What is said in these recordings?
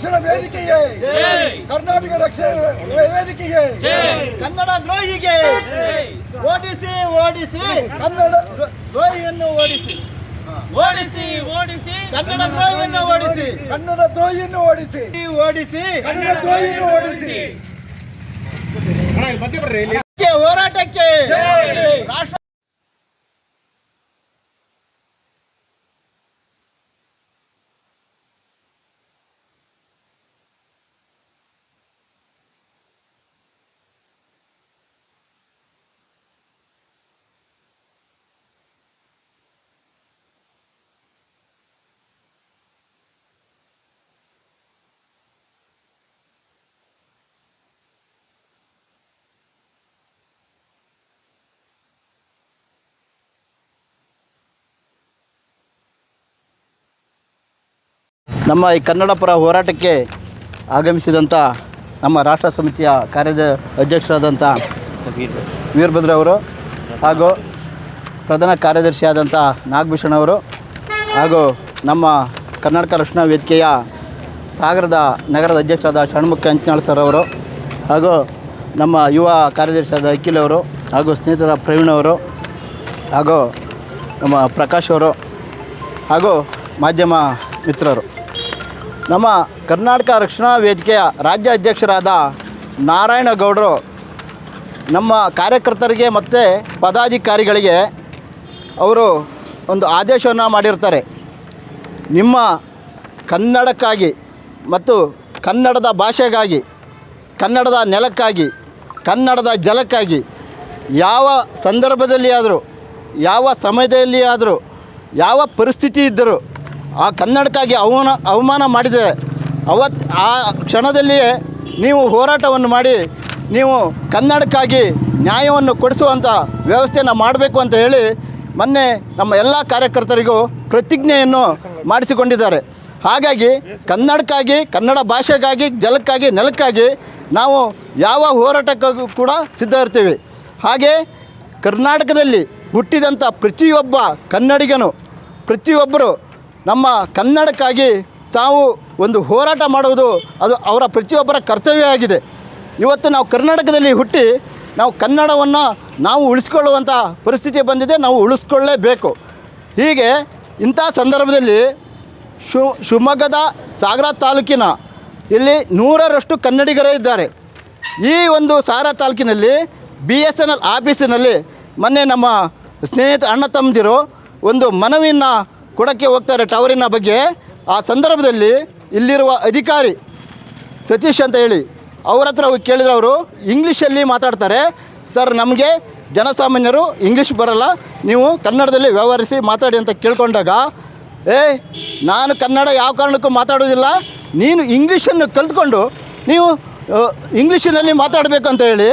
ರಕ್ಷಣಾ ವೇದಿಕೆಗೆ ಕರ್ನಾಟಕ ರಕ್ಷಣಾ ವೇದಿಕೆಗೆ ಕನ್ನಡ ದ್ರೋಹಿಗೆ. ಓಡಿಸಿ ಓಡಿಸಿ. ಕನ್ನಡ ದ್ರೋಹಿಯನ್ನು ಓಡಿಸಿ. ಓಡಿಸಿ ಓಡಿಸಿ. ಕನ್ನಡ ದ್ರೋಹಿಯನ್ನು ಓಡಿಸಿ. ಕನ್ನಡ ದ್ರೋಹಿಯನ್ನು ಓಡಿಸಿ. ಓಡಿಸಿ. ಕನ್ನಡ ದ್ರೋಹಿಯನ್ನು ಓಡಿಸಿ. ಕ್ಕೆ ಹೋರಾಟಕ್ಕೆ ಜೈ. ರಾಷ್ಟ್ರ ನಮ್ಮ ಈ ಕನ್ನಡ ಪರ ಹೋರಾಟಕ್ಕೆ ಆಗಮಿಸಿದಂಥ ನಮ್ಮ ರಾಷ್ಟ್ರ ಸಮಿತಿಯ ಕಾರ್ಯದ ಅಧ್ಯಕ್ಷರಾದಂಥ ವೀರಭದ್ರ ಅವರು ಹಾಗೂ ಪ್ರಧಾನ ಕಾರ್ಯದರ್ಶಿಯಾದಂಥ ನಾಗಭೂಷಣ್ ಅವರು ಹಾಗೂ ನಮ್ಮ ಕರ್ನಾಟಕ ರಕ್ಷಣಾ ವೇದಿಕೆಯ ಸಾಗರದ ನಗರದ ಅಧ್ಯಕ್ಷರಾದ ಷಣ್ಮುಖ ಅಂಚನಾಳ್ ಸರ್ ಅವರು ಹಾಗೂ ನಮ್ಮ ಯುವ ಕಾರ್ಯದರ್ಶಿಯಾದ ಅಖಿಲ್ ಅವರು ಹಾಗೂ ಸ್ನೇಹಿತರ ಪ್ರವೀಣ್ ಅವರು ಹಾಗೂ ನಮ್ಮ ಪ್ರಕಾಶ್ ಅವರು ಹಾಗೂ ಮಾಧ್ಯಮ ಮಿತ್ರರು. ನಮ್ಮ ಕರ್ನಾಟಕ ರಕ್ಷಣಾ ವೇದಿಕೆಯ ರಾಜ್ಯ ಅಧ್ಯಕ್ಷರಾದ ನಾರಾಯಣ ಗೌಡರು ನಮ್ಮ ಕಾರ್ಯಕರ್ತರಿಗೆ ಮತ್ತು ಪದಾಧಿಕಾರಿಗಳಿಗೆ ಅವರು ಒಂದು ಆದೇಶವನ್ನು ಮಾಡಿರ್ತಾರೆ. ನಿಮ್ಮ ಕನ್ನಡಕ್ಕಾಗಿ ಮತ್ತು ಕನ್ನಡದ ಭಾಷೆಗಾಗಿ, ಕನ್ನಡದ ನೆಲಕ್ಕಾಗಿ, ಕನ್ನಡದ ಜಲಕ್ಕಾಗಿ ಯಾವ ಸಂದರ್ಭದಲ್ಲಿ ಆದರೂ, ಯಾವ ಸಮಯದಲ್ಲಿ ಆದರೂ, ಯಾವ ಪರಿಸ್ಥಿತಿ ಇದ್ದರೂ ಆ ಕನ್ನಡಕ್ಕಾಗಿ ಅವನ ಅವಮಾನ ಮಾಡಿದರೆ ಅವತ್ತು ಆ ಕ್ಷಣದಲ್ಲಿಯೇ ನೀವು ಹೋರಾಟವನ್ನು ಮಾಡಿ, ನೀವು ಕನ್ನಡಕ್ಕಾಗಿ ನ್ಯಾಯವನ್ನು ಕೊಡಿಸುವಂಥ ವ್ಯವಸ್ಥೆಯನ್ನು ಮಾಡಬೇಕು ಅಂತ ಹೇಳಿ ಮೊನ್ನೆ ನಮ್ಮ ಎಲ್ಲ ಕಾರ್ಯಕರ್ತರಿಗೂ ಪ್ರತಿಜ್ಞೆಯನ್ನು ಮಾಡಿಸಿಕೊಂಡಿದ್ದಾರೆ. ಹಾಗಾಗಿ ಕನ್ನಡಕ್ಕಾಗಿ, ಕನ್ನಡ ಭಾಷೆಗಾಗಿ ಜಲಕ್ಕಾಗಿ ನೆಲಕ್ಕಾಗಿ ನಾವು ಯಾವ ಹೋರಾಟಕ್ಕಾಗೂ ಕೂಡ ಸಿದ್ಧ ಇರ್ತೀವಿ. ಹಾಗೆ ಕರ್ನಾಟಕದಲ್ಲಿ ಹುಟ್ಟಿದಂಥ ಪ್ರತಿಯೊಬ್ಬ ಕನ್ನಡಿಗನು, ಪ್ರತಿಯೊಬ್ಬರು ನಮ್ಮ ಕನ್ನಡಕ್ಕಾಗಿ ತಾವು ಒಂದು ಹೋರಾಟ ಮಾಡುವುದು ಅದು ಅವರ ಪ್ರತಿಯೊಬ್ಬರ ಕರ್ತವ್ಯ ಆಗಿದೆ. ಇವತ್ತು ನಾವು ಕರ್ನಾಟಕದಲ್ಲಿ ಹುಟ್ಟಿ ನಾವು ಕನ್ನಡವನ್ನು ನಾವು ಉಳಿಸ್ಕೊಳ್ಳುವಂಥ ಪರಿಸ್ಥಿತಿ ಬಂದಿದೆ, ನಾವು ಉಳಿಸ್ಕೊಳ್ಳೇಬೇಕು. ಹೀಗೆ ಇಂಥ ಸಂದರ್ಭದಲ್ಲಿ ಶು, ಶಿವಮೊಗ್ಗದ ಸಾಗರ ತಾಲೂಕಿನ ಇಲ್ಲಿ ನೂರರಷ್ಟು ಕನ್ನಡಿಗರೇ ಇದ್ದಾರೆ. ಈ ಒಂದು ಸಾಗರ ತಾಲೂಕಿನಲ್ಲಿ ಬಿ ಎಸ್ ಎನ್ ಎಲ್ ಆಫೀಸಿನಲ್ಲಿ ಮೊನ್ನೆ ನಮ್ಮ ಸ್ನೇಹಿತ ಅಣ್ಣ ತಮ್ಮದಿರು ಒಂದು ಮನವಿಯನ್ನು ಕೊಡೋಕ್ಕೆ ಹೋಗ್ತಾರೆ ಟವರಿನ ಬಗ್ಗೆ. ಆ ಸಂದರ್ಭದಲ್ಲಿ ಇಲ್ಲಿರುವ ಅಧಿಕಾರಿ ಸತೀಶ್ ಅಂತ ಹೇಳಿ, ಅವ್ರ ಹತ್ರ ಹೋಗಿ ಕೇಳಿದ್ರೆ ಅವರು ಇಂಗ್ಲೀಷಲ್ಲಿ ಮಾತಾಡ್ತಾರೆ. ಸರ್, ನಮಗೆ ಜನಸಾಮಾನ್ಯರು ಇಂಗ್ಲೀಷ್ ಬರಲ್ಲ, ನೀವು ಕನ್ನಡದಲ್ಲಿ ವ್ಯವಹರಿಸಿ ಮಾತಾಡಿ ಅಂತ ಕೇಳ್ಕೊಂಡಾಗ, ಏ, ನಾನು ಕನ್ನಡ ಯಾವ ಕಾರಣಕ್ಕೂ ಮಾತಾಡೋದಿಲ್ಲ, ನೀನು ಇಂಗ್ಲೀಷನ್ನು ಕಲ್ತ್ಕೊಂಡು ನೀವು ಇಂಗ್ಲೀಷಿನಲ್ಲಿ ಮಾತಾಡಬೇಕು ಅಂತ ಹೇಳಿ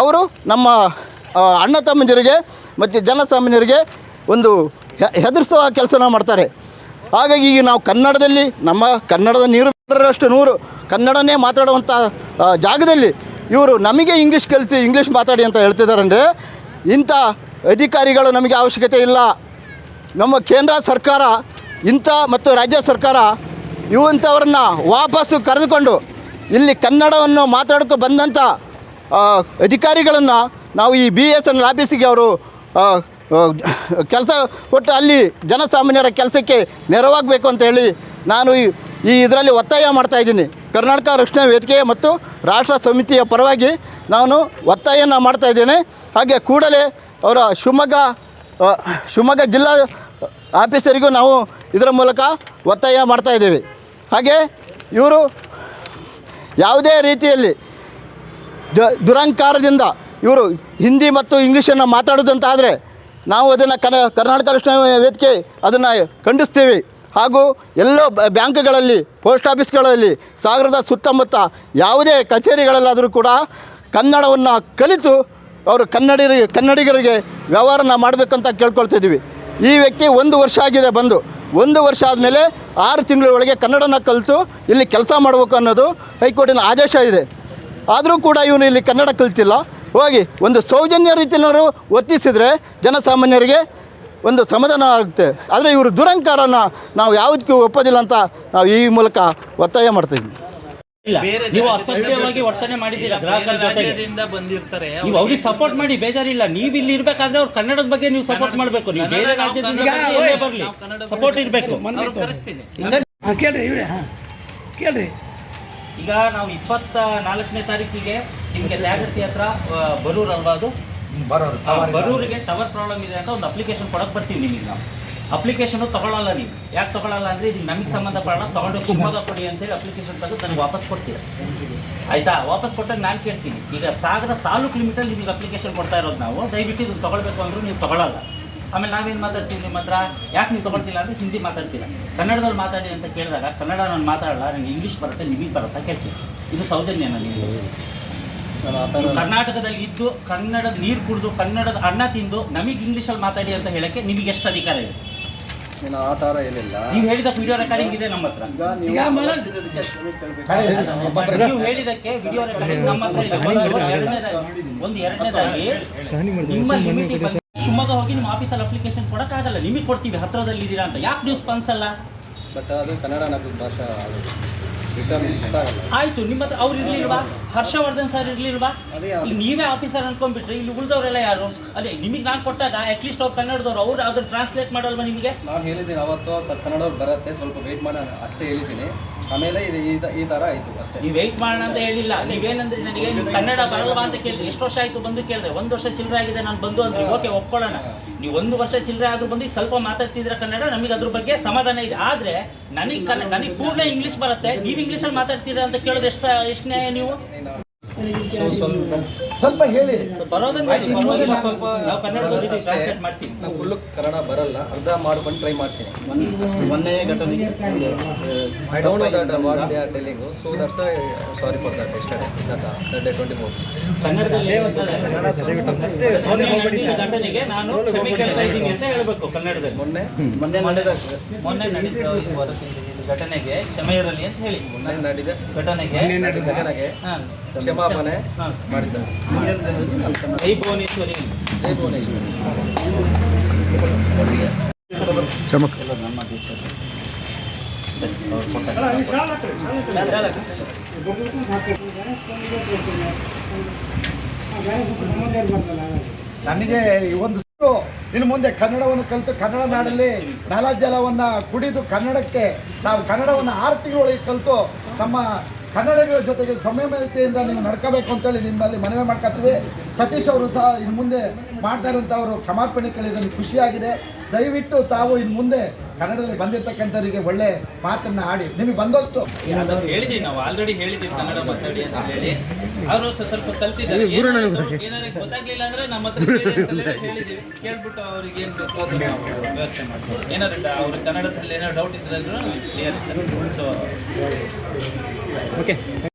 ಅವರು ನಮ್ಮ ಅಣ್ಣ ತಮ್ಮಂದಿರಿಗೆ ಮತ್ತು ಜನಸಾಮಾನ್ಯರಿಗೆ ಒಂದು ಹೆದರಿಸುವ ಕೆಲಸನ ಮಾಡ್ತಾರೆ. ಹಾಗಾಗಿ ಈಗ ನಾವು ಕನ್ನಡದಲ್ಲಿ ನಮ್ಮ ಕನ್ನಡದ ನೀರು ನೂರು. ಕನ್ನಡನೇ ಮಾತಾಡುವಂಥ ಜಾಗದಲ್ಲಿ ಇವರು ನಮಗೆ ಇಂಗ್ಲೀಷ್ ಕಲಿಸಿ ಇಂಗ್ಲೀಷ್ ಮಾತಾಡಿ ಅಂತ ಹೇಳ್ತಿದ್ದಾರಂದರೆ, ಇಂಥ ಅಧಿಕಾರಿಗಳು ನಮಗೆ ಅವಶ್ಯಕತೆ ಇಲ್ಲ. ನಮ್ಮ ಕೇಂದ್ರ ಸರ್ಕಾರ, ಇಂಥ ಮತ್ತು ರಾಜ್ಯ ಸರ್ಕಾರ ಇವಂಥವ್ರನ್ನ ವಾಪಸ್ಸು ಕರೆದುಕೊಂಡು ಇಲ್ಲಿ ಕನ್ನಡವನ್ನು ಮಾತಾಡೋಕ್ಕೆ ಬಂದಂಥ ಅಧಿಕಾರಿಗಳನ್ನು ನಾವು ಈ ಬಿ ಎಸ್ ಎನ್ ಆಫೀಸಿಗೆ ಅವರು ಕೆಲಸ ಕೊಟ್ಟು ಅಲ್ಲಿ ಜನಸಾಮಾನ್ಯರ ಕೆಲಸಕ್ಕೆ ನೆರವಾಗಬೇಕು ಅಂತ ಹೇಳಿ ನಾನು ಈ ಇದರಲ್ಲಿ ಒತ್ತಾಯ ಮಾಡ್ತಾ ಇದ್ದೀನಿ. ಕರ್ನಾಟಕ ರಕ್ಷಣಾ ವೇದಿಕೆ ಮತ್ತು ರಾಷ್ಟ್ರ ಸಮಿತಿಯ ಪರವಾಗಿ ನಾನು ಒತ್ತಾಯನ ಮಾಡ್ತಾ ಇದ್ದೇನೆ. ಹಾಗೆ ಕೂಡಲೇ ಅವರ ಶಿವಮೊಗ್ಗ ಶಿವಮೊಗ್ಗ ಜಿಲ್ಲಾ ಆಫೀಸರಿಗೂ ನಾವು ಇದರ ಮೂಲಕ ಒತ್ತಾಯ ಮಾಡ್ತಾ ಇದ್ದೇವೆ. ಹಾಗೆ ಇವರು ಯಾವುದೇ ರೀತಿಯಲ್ಲಿ ದುರಂಕಾರದಿಂದ ಇವರು ಹಿಂದಿ ಮತ್ತು ಇಂಗ್ಲೀಷನ್ನು ಮಾತಾಡೋದಂತಾದರೆ ನಾವು ಅದನ್ನು ಕನ, ಕರ್ನಾಟಕ ರಕ್ಷಣಾ ವೇದಿಕೆ ಅದನ್ನು ಖಂಡಿಸ್ತೀವಿ. ಹಾಗೂ ಎಲ್ಲೋ ಬ್ಯಾಂಕ್ಗಳಲ್ಲಿ, ಪೋಸ್ಟ್ ಆಫೀಸ್ಗಳಲ್ಲಿ, ಸಾಗರದ ಸುತ್ತಮುತ್ತ ಯಾವುದೇ ಕಚೇರಿಗಳಲ್ಲಾದರೂ ಕೂಡ ಕನ್ನಡವನ್ನು ಕಲಿತು ಅವರು ಕನ್ನಡಿಗರಿಗೆ ಕನ್ನಡಿಗರಿಗೆ ವ್ಯವಹಾರನ ಮಾಡಬೇಕಂತ ಕೇಳ್ಕೊಳ್ತಿದ್ದೀವಿ ಈ ವ್ಯಕ್ತಿ ಒಂದು ವರ್ಷ ಆಗಿದೆ ಬಂದು. ಒಂದು ವರ್ಷ ಆದಮೇಲೆ ಆರು ತಿಂಗಳ ಒಳಗೆ ಕನ್ನಡನ ಕಲಿತು ಇಲ್ಲಿ ಕೆಲಸ ಮಾಡಬೇಕು ಅನ್ನೋದು ಹೈಕೋರ್ಟಿನ ಆದೇಶ ಇದೆ. ಆದರೂ ಕೂಡ ಇವನು ಇಲ್ಲಿ ಕನ್ನಡ ಕಲಿತಿಲ್ಲ. ಹೋಗಿ ಒಂದು ಸೌಜನ್ಯ ರೀತಿಯವರು ವರ್ತಿಸಿದರೆ ಜನಸಾಮಾನ್ಯರಿಗೆ ಒಂದು ಸಮಾಧಾನ ಆಗುತ್ತೆ. ಆದರೆ ಇವರು ದುರಂಕಾರನ ನಾವು ಯಾವುದಕ್ಕೂ ಒಪ್ಪೋದಿಲ್ಲ ಅಂತ ನಾವು ಈ ಮೂಲಕ ಒತ್ತಾಯ ಮಾಡ್ತೀವಿ ನೀವು ಅಸಭ್ಯವಾಗಿ ವರ್ತನೆ ಮಾಡಿದ್ದೀರಾ ಗ್ರಾಹಕರ ಜೊತೆಗೆ? ಬಂದಿರ್ತಾರೆ. ನೀವು ಅವ್ರಿಗೆ ಸಪೋರ್ಟ್ ಮಾಡಿ ಬೇಜಾರಿಲ್ಲ. ನೀವು ಇಲ್ಲಿ ಇರ್ಬೇಕಾದ್ರೆ ಅವ್ರು ಕನ್ನಡದ ಬಗ್ಗೆ ನೀವು ಸಪೋರ್ಟ್ ಮಾಡಬೇಕು. ನೀವು ಬೇರೆ ರಾಜ್ಯದಿಂದ ಬರಲಿ. ಸಪೋರ್ಟ್ ಇರಬೇಕು. ಅವ್ರು ಕರೆಸ್ತೀನಿ. ಕೇಳ್ರಿ ಇವ್ರೆ ಹಾಂ. ಕೇಳ್ರಿ. ಈಗ ನಾವು ಇಪ್ಪತ್ತ ನಾಲ್ಕನೇ ತಾರೀಕಿಗೆ ನಿಮಗೆ ತ್ಯಾಗರ್ತಿ ಹತ್ರ ಬರೂರ್ ಅಲ್ವಾ ಅದು? ಬರೋರು ಬರೂರಿಗೆ ಟವರ್ ಪ್ರಾಬ್ಲಮ್ ಇದೆ ಅಂತ ಒಂದು ಅಪ್ಲಿಕೇಶನ್ ಕೊಡಕ್ಕೆ ಬರ್ತೀವಿ ನಿಮಗೆ. ನಾವು ಅಪ್ಲಿಕೇಶನ್ ತಗೊಳ್ಳಲ್ಲ ನೀವು. ಯಾಕೆ ತಗೊಳ್ಳಲ್ಲ ಅಂದ್ರೆ ಇದು ನಮಗೆ ಸಂಬಂಧಪಡೋಣ ತಗೊಂಡು ಶಿವಮೊಗ್ಗ ಕೊಡಿ ಅಂತೇಳಿ ಅಪ್ಲಿಕೇಶನ್ ತೆಗೆದು ನನಗೆ ವಾಪಸ್ ಕೊಡ್ತೀರ? ಆಯ್ತಾ? ವಾಪಸ್ ಕೊಟ್ಟಾಗ ನಾನು ಕೇಳ್ತೀನಿ. ಈಗ ಸಾಗರ ತಾಲೂಕು ಲಿಮಿಟಲ್ಲಿ ನಿಮಗೆ ಅಪ್ಲಿಕೇಶನ್ ಕೊಡ್ತಾ ಇರೋದು ನಾವು. ದಯವಿಟ್ಟು ಇದನ್ನು ತಗೊಳ್ಬೇಕು ಅಂದ್ರೆ ನೀವು ತಗೊಳ್ಳಲ್ಲ ಆಮೇಲೆ ನಾವೇನು ಮಾತಾಡ್ತೀವಿ ನಿಮ್ಮ ಹತ್ರ? ಯಾಕೆ ನೀವು ತಗೊಳ್ತಿಲ್ಲ ಅಂದರೆ ಹಿಂದಿ ಮಾತಾಡ್ತೀರಾ? ಕನ್ನಡದಲ್ಲಿ ಮಾತಾಡಿ ಅಂತ ಕೇಳಿದಾಗ ಕನ್ನಡ ನಾನು ಮಾತಾಡಲ್ಲ ನನಗೆ ಇಂಗ್ಲೀಷ್ ಬರುತ್ತೆ ನಿಮಗೆ ಬರುತ್ತಾ ಕೇಳ್ತೀನಿ. ಇದು ಸೌಜನ್ಯನ ನೀವು ಕರ್ನಾಟಕದಲ್ಲಿ ಇದ್ದು ಕನ್ನಡದ ನೀರು ಕುಡಿದು ಕನ್ನಡದ ಅನ್ನ ತಿಂದು ನಮಗೆ ಇಂಗ್ಲೀಷಲ್ಲಿ ಮಾತಾಡಿ ಅಂತ ಹೇಳಕ್ಕೆ ನಿಮಗೆ ಎಷ್ಟು ಅಧಿಕಾರ ಇದೆ? ನೀನು ಆ ಥರ ಏನಿಲ್ಲ. ನೀವು ಹೇಳಿದ ವಿಡಿಯೋ ರೆಕಾರ್ಡಿಂಗ್ ಇದೆ ನಮ್ಮ ಹತ್ರ. ಈಗ ಮನ- ನೀವು ಹೇಳಿದಕ್ಕೆ ವಿಡಿಯೋ ರೆಕಾರ್ಡಿಂಗ್ ನಮ್ಮ ಹತ್ರ ಇದೆ. ಒಂದು ಎರಡನೇದಾಗಿ ಒಂದು ಎರಡನೇದಾಗಿ ನಿಮ್ಮ ಲಿಮಿಟ್ ಶಿವಮೊಗ್ಗ ಹೋಗಿ ನಿಮ್ಮ ಆಫೀಸಲ್ಲಿ ಅಪ್ಲಿಕೇಶನ್ ಕೊಡಕ್ಕಾಗಲ್ಲ ನಿಮಗೆ ಕೊಡ್ತೀವಿ ಹತ್ರದಲ್ಲಿ ಇದ್ದೀರಾ ಅಂತ. ಯಾಕೆ ನೀವು ಸ್ಪಂದಿಸಲ್ಲ ಬಟ್ ಅದು ಕನ್ನಡ ಭಾಷಾ. ಗೊತ್ತಾಗಲ್ಲ ಆಯ್ತು ನಿಮ್ಮ ಹತ್ರ ಅವ್ರು ಇರ್ಲಿಲ್ವಾ? ಹರ್ಷವರ್ಧನ್ ಸರ್ ಇರ್ಲಿಲ್ವಾ? ಇಲ್ಲಿ ಈಗ ನೀವೇ ಆಫೀಸರ್ ಅನ್ಕೊಂಡ್ಬಿಟ್ರೆ ಇಲ್ಲಿ ಉಳಿದವರೆಲ್ಲ ಯಾರು? ಅದೇ ನಿಮಗೆ ನಾನು ಕೊಟ್ಟಾಗ ಅಟ್ಲೀಸ್ಟ್ ಅವ್ರು ಕನ್ನಡದವ್ರು ಅವ್ರು ಅದನ್ನ ಟ್ರಾನ್ಸ್ಲೇಟ್ ಮಾಡಲ್ವಾ ನಿಮಗೆ? ನಾನು ಹೇಳಿದ್ದೀನಿ ಅವತ್ತು ಸರ್ ಕನ್ನಡವ್ರು ಬರುತ್ತೆ ಸ್ವಲ್ಪ ವೆಯ್ಟ್ ಮಾಡೋಣ ಅಷ್ಟೇ ಹೇಳಿದ್ದೀನಿ. ಆಮೇಲೆ ಇದು ಈ ಥರ ಆಯಿತು ಅಷ್ಟೇ. ನೀವು ವೆಯ್ಟ್ ಮಾಡೋಣ ಅಂತ ಹೇಳಿಲ್ಲ. ನೀವೇನಂದ್ರೆ ನನಗೆ? ನೀವು ಕನ್ನಡ ಬರಲ್ವಾ ಅಂತ ಕೇಳಿದೆ ಎಷ್ಟು ವರ್ಷ ಆಯ್ತು ಬಂದು ಕೇಳಿದೆ? ಒಂದು ವರ್ಷ ಚಿಲ್ಲರೆ ಆಗಿದೆ ನಾನು ಬಂದು ಅಂದ್ರೆ. ಓಕೆ ಒಪ್ಕೊಳ್ಳೋಣ. ನೀವು ಒಂದು ವರ್ಷ ಚಿಲ್ಲರೆ ಆದ್ರೂ ಬಂದು ಸ್ವಲ್ಪ ಮಾತಾಡ್ತಿದ್ರೆ ಕನ್ನಡ? ನಮಗೆ ಅದ್ರ ಬಗ್ಗೆ ಸಮಾಧಾನ ಇದೆ. ಆದ್ರೆ ನನಗೆ ಕನ್ನಡ ನನಗೆ ಪೂರ್ಣ ಇಂಗ್ಲೀಷ್ ಬರುತ್ತೆ. ನೀವು ಇಂಗ್ಲೀಷಲ್ಲಿ ಮಾತಾಡ್ತೀರಾ ಅಂತ ಕೇಳೋದು ಎಷ್ಟು ಎಷ್ಟು ನ್ಯಾಯ ನೀವು? ಸೊ ಸ್ವಲ್ಪ ಸ್ವಲ್ಪ ಹೇಳಿ. ಬರೋದನ್ನ ಹೇಳಿ. ಸ್ವಲ್ಪ ನಾವು ಕನ್ನಡದಲ್ಲಿ ಅಷ್ಟೇ. ಟ್ರಾನ್ಸ್ಲೇಟ್ ಮಾಡ್ತೀವಿ. ನಾನು ಫುಲ್ಲು ಕನ್ನಡ ಬರಲ್ಲ. ಅರ್ಧ ಮಾಡ್ಕೊಂಡು ಟ್ರೈ ಮಾಡ್ತೀನಿ. ಮೊನ್ನೆ ಘಟನೆಗೆ I don't know that what they are telling so that's sorry for that yesterday that day twenty four ಕನ್ನಡದಲ್ಲಿ. ಘಟನೆಗೆ ನಾನು ಕ್ಷಮೆ ಕೇಳ್ತಾ ಇದ್ದೀನಿ ಅಂತ ಹೇಳ್ಬೇಕು ಕನ್ನಡದಲ್ಲಿ. ಮೊನ್ನೆ? ಮೊನ್ನೆ ನಡೆದ ಮೊನ್ನೆ ನಡೆದ ಈ ವರದಿ- ಈ ಘಟನೆಗೆ ಕ್ಷಮೆ ಇರಲಿ ಅಂತ ಹೇಳಿ. ನಡೆದ. ಘಟನೆಗೆ ಘಟನೆಗೆ ಹಾ. ಕ್ಷಮಾಪಣೆ ಹಾ. ಮಾಡಿದ್ದಾರೆ. ಮುಂದಿನ ದಿನದಲ್ಲಿ ನಾನು ಸಮ- ಜೈ ಭುವನೇಶ್ವರಿ. ಜೈ ಭುವನೇಶ್ವರಿ. ಎಲ್ಲ ನಮ್ಮ ದೇಶದ ನನಗೆ ಈ ಒಂದು ಇನ್ನು ಮುಂದೆ ಕನ್ನಡವನ್ನು ಕಲಿತು ಕನ್ನಡ ನಾಡಲ್ಲಿ ನಲ ಜಲವನ್ನು ಕುಡಿದು ಕನ್ನಡಕ್ಕೆ ನಾವು ಕನ್ನಡವನ್ನು ಆರು ತಿಂಗಳೊಳಗೆ ಕಲಿತು ನಮ್ಮ ಕನ್ನಡಿಗರ ಜೊತೆಗೆ ಸಂಯಮತೆಯಿಂದ ನೀವು ನಡ್ಕೋಬೇಕು ಅಂತೇಳಿ ನಿಮ್ಮಲ್ಲಿ ಮನವಿ ಮಾಡ್ಕೊತೀವಿ ಸತೀಶ್ ಅವರು ಸಹ ಇನ್ನು ಮುಂದೆ ಮಾಡ್ತಾ ಇರೋಂಥವರು ಕ್ಷಮಾಪಣೆ ಕಲಿಯೋದನ್ನು ಖುಷಿಯಾಗಿದೆ. ದಯವಿಟ್ಟು ತಾವು ಇನ್ನು ಮುಂದೆ ಕನ್ನಡದಲ್ಲಿ ಬಂದಿರತಕ್ಕಂಥವರಿಗೆ ಒಳ್ಳೆ ಮಾತನ್ನ ಆಡಿ. ನಿಮಗೆ ಬಂದಷ್ಟು ಅದನ್ನ ಹೇಳಿದೀವಿ ನಾವು. ಆಲ್ರೆಡಿ ಹೇಳಿದೀವಿ ಕನ್ನಡ ಮಾತಾಡಿ ಅಂತ ಹೇಳಿ. ಅವರು ಸ್ವಲ್ಪ ಕಲ್ತಿದ್ದಾರೆ. ಏನಾದ್ರು ಏನಾದ್ರು ಗೊತ್ತಾಗ್ಲಿಲ್ಲ ಅಂದ್ರೆ ನಮ್ಮ ಹತ್ರ ಕೇಳಿ ಅಂತ ಹೇಳಿ ಹೇಳಿದೀವಿ ಕೇಳ್ಬಿಟ್ಟು ಅವ್ರಿಗೆ ಏನ್ ಗೊತ್ತು ಅದನ್ನ ನಾವು ವ್ಯವಸ್ಥೆ ಮಾಡ್ತೀವಿ. ಏನಾದ್ರು ಅವ್ರ ಕನ್ನಡದಲ್ಲಿ ಏನಾದ್ರು ಡೌಟ್ ಇದ್ರೆ ಕ್ಲಿಯರ್ ಸೊ